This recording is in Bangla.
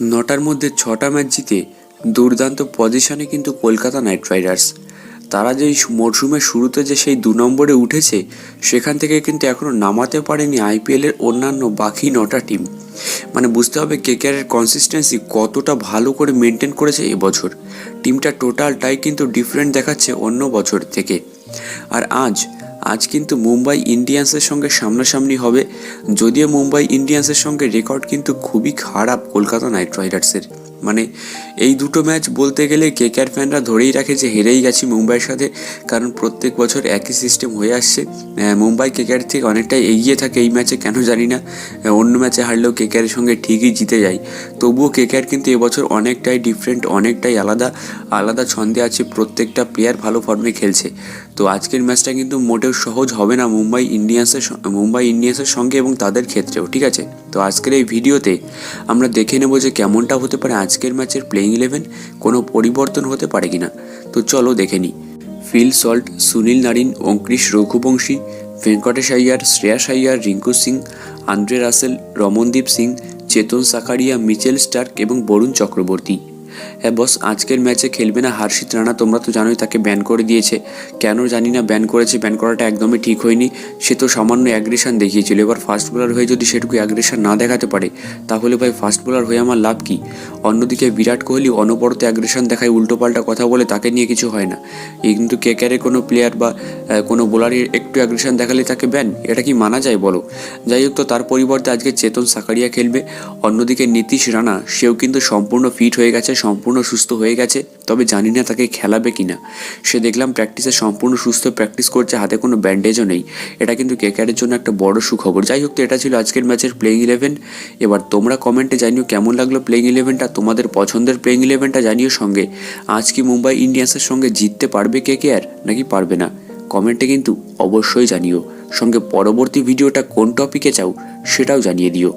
নটার মধ্যে ছটা ম্যাচ জিতে দুর্দান্ত পজিশনে কিন্তু কলকাতা নাইট রাইডার্স। তারা যে মরশুমের শুরুতে যে সেই দু নম্বরে উঠেছে, সেখান থেকে কিন্তু এখনও নামাতে পারেনি আইপিএলের অন্যান্য বাকি নটা টিম মানে বুঝতে হবে কেকেআরের কনসিস্টেন্সি কতটা ভালো করে মেনটেন করেছে এবছর। টিমটা টোটালটাই কিন্তু ডিফারেন্ট দেখাচ্ছে অন্য বছর থেকে। আর আজ আজ কিন্তু মুম্বাই ইন্ডিয়ান্সের সঙ্গে সামনাসামনি হবে। যদিও মুম্বাই ইন্ডিয়ান্সের সঙ্গে রেকর্ড কিন্তু খুবই খারাপ কলকাতা নাইট রাইডার্সের। মানে এই দুটো ম্যাচ বলতে গেলে কে কেকেআর ফ্যানরা ধরেই রাখে যে হেরেই গেছি মুম্বাইয়ের সাথে, কারণ প্রত্যেক বছর একই সিস্টেম হয়ে আসছে। মুম্বাই কেকেআর থেকে অনেকটাই এগিয়ে থাকে এই ম্যাচে, কেন জানি না। অন্য ম্যাচে হারলেও কে কেকেআরের সঙ্গে ঠিকই জিতে যায়। তবুও কে কেকেআর কিন্তু এবছর অনেকটাই ডিফারেন্ট অনেকটাই আলাদা আলাদা ছন্দে আছে প্রত্যেকটা প্লেয়ার ভালো ফর্মে খেলছে। তো আজকের ম্যাচটা কিন্তু মোটেও সহজ হবে না মুম্বাই ইন্ডিয়ান্সের মুম্বাই ইন্ডিয়ান্সের সঙ্গে এবং তাদের ক্ষেত্রেও, ঠিক আছে? তো আজকের এই ভিডিওতে আমরা দেখে নেব যে কেমনটা হতে পারে আজকের ম্যাচের প্লেইং ইলেভেন কোনো পরিবর্তন হতে পারে কিনা? তো চলো দেখে নিই। Phil Salt, Sunil Narine Angkrish Raghuvanshi, Venkatesh Iyer, Shreyas Iyer, Rinku Singh, Andre Russell, Ramandeep Singh, Chetan Sakariya, Mitchell Starc এবং বরুণ চক্রবর্তী। হ্যাঁ বস, আজকের ম্যাচে খেলবে না হার্ষিত রানা, তোমরা তো জানোই তাকে ব্যান করে দিয়েছে। কেন জানি না ব্যান করেছে ব্যান করাটা একদমই ঠিক হয়নি। সে তো সামান্য অ্যাগ্রেশন দেখিয়েছিল। এবার ফাস্ট বোলার হয়ে যদি সেটুকু অ্যাগ্রেশন না দেখাতে পারে, তাহলে ভাই ফাস্ট বোলার হয়ে আমার লাভ কি? অন্যদিকে বিরাট কোহলি অনবরত অ্যাগ্রেশন দেখায়, উল্টোপাল্টা কথা বলে তাকে নিয়ে কিছু হয় না। এই কিন্তু কেকারে কোনো প্লেয়ার বা কোনো বোলারের একটু অ্যাগ্রেশন দেখালে তাকে ব্যান এটা কি মানা যায় বলো? যাই হোক তো, তার পরিবর্তে আজকে চেতন সাকারিয়া খেলবে। অন্যদিকে নীতিশ রানা, সেও কিন্তু সম্পূর্ণ ফিট হয়ে গেছে। সম্পূর্ণ সুস্থ হয়ে গেছে, তবে জানি না তাকে খেলাবে কিনা। সে দেখলাম প্র্যাকটিসে সম্পূর্ণ সুস্থ প্র্যাকটিস করছে, হাতে কোনো ব্যান্ডেজও নেই। এটা কিন্তু কেকারের জন্য একটা বড় সুখবর। যাই হোক, তো এটা ছিল আজকের ম্যাচের প্লেইং ইলেভেন এবার তোমরা কমেন্টে জানিও কেমন লাগল প্লেইং ইলেভেনটা তোমাদের পছন্দের প্লেইং ইলেভেনটা জানিও সঙ্গে। আজ কি মুম্বাই ইন্ডিয়ান্সের সঙ্গে জিততে পারবে কেকেআর নাকি পারবে না? কমেন্টে কিন্তু অবশ্যই জানিও। সঙ্গে পরবর্তী ভিডিওটা কোন টপিকে চাও, সেটাও জানিয়ে দিও।